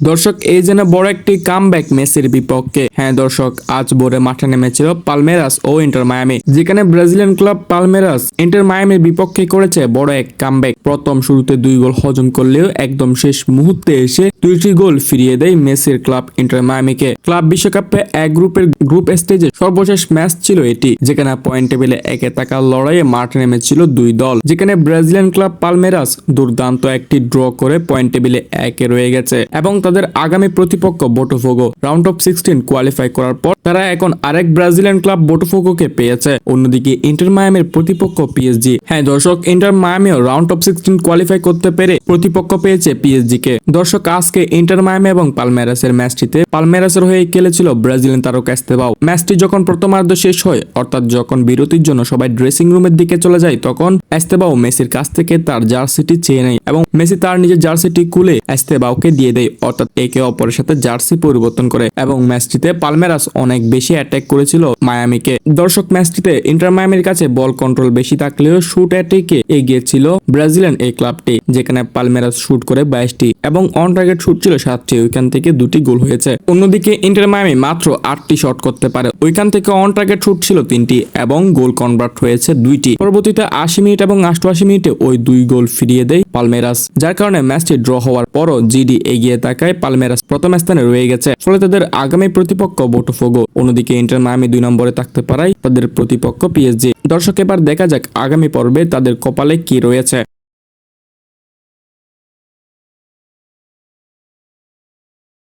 দর্শক, এই যেন বড় একটি কামব্যাক মেসির বিপক্ষে। হ্যাঁ দর্শক, আজ ভোরে মাঠে নেমেছিল পালমেরাস ও ইন্টার মায়ামি, যেখানে ব্রাজিলিয়ান ক্লাব পালমেরাস ইন্টার মায়ামির বিপক্ষে করেছে বড় এক কামব্যাক প্রথম শুরুতে দুই গোল হজম করলেও একদম শেষ মুহূর্তে এসে দুইটি গোল ফিরিয়ে দেয় মেসির ক্লাব ইন্টার মায়ামিকে। ক্লাব বিশ্বকাপে এক গ্রুপের গ্রুপ স্টেজে সর্বশেষ ম্যাচ ছিল এটি, যেখানে পয়েন্ট টেবিলে একে থাকার লড়াইয়ে মাঠে নেমেছিল দুই দল, যেখানে ব্রাজিলিয়ান ক্লাব পালমেরাস দুর্দান্ত একটি ড্র করে পয়েন্ট টেবিলে একে রয়ে গেছে। এবং তাদের আগামী প্রতিপক্ষ Botafogo. Round of sixteen qualify করার পর তারা এখন আরেক ব্রাজিলিয়ান ক্লাব বোটোফোগোকে পেয়েছে। অন্যদিকে ইন্টার মায়ামির প্রতিপক্ষ পিএসজি। হ্যাঁ দর্শক, ইন্টার মায়ামিও রাউন্ড অফ সিক্সটিন কোয়ালিফাই করতে পেরে প্রতিপক্ষ পেয়েছে পিএসজি কে দর্শক, আজকে ইন্টার মায়ামি এবং পালমেরাসের ম্যাচটিতে পালমেরাসের হয়ে খেলেছিল ব্রাজিলিয়ান তারকা এস্তেবাও। ম্যাচটি যখন প্রথমার্ধ শেষ হয়, অর্থাৎ যখন বিরতির জন্য সবাই ড্রেসিং রুমের দিকে চলে যায়, তখন এস্তেবাও মেসির কাছ থেকে তার জার্সিটি চেয়ে নেয় এবং মেসি তার নিজের জার্সিটি খুলে এস্তেবাওকে দিয়ে দেয় অর্থাৎ একে অপরের সাথে জার্সি পরিবর্তন করে এবং ম্যাচটিতে পালমেরাস অনেক বেশি অ্যাটাক করেছিল মায়ামিকে। দর্শক, ম্যাচটিতে ইন্টার মায়ামির কাছে বল কন্ট্রোল বেশি থাকলেও শুট অ্যাটেকে এগিয়ে ছিল ব্রাজিলিয়ান এই ক্লাবটি যেখানে পালমেরাস শুট করে বাইশটি এবং অন টার্গেট শুট ছিল সাতটি, ওইখান থেকে দুটি গোল হয়েছে। অন্যদিকে ইন্টার মায়ামি মাত্র আটটি শট করতে পারে, ওইখান থেকে অন টার্গেট শুট ছিল তিনটি এবং গোল কনভার্ট হয়েছে দুইটি। পরবর্তীতে আশি মিনিট এবং অষ্টআশি মিনিটে ওই দুই গোল ফিরিয়ে দেয় পালমেরাস, যার কারণে ম্যাচটি ড্র হওয়ার পরও জিডি এগিয়ে থাকায় পালমেরাস প্রথম স্থানে রয়ে গেছে। ফলে তাদের আগামী প্রতিপক্ষ বোটোফোগো। অন্যদিকে ইন্টার মায়ামি দুই নম্বরে থাকতে পারায় তাদের প্রতিপক্ষ পিএসজি। দর্শক, এবার দেখা যাক আগামী পর্বে তাদের কপালে কি রয়েছে।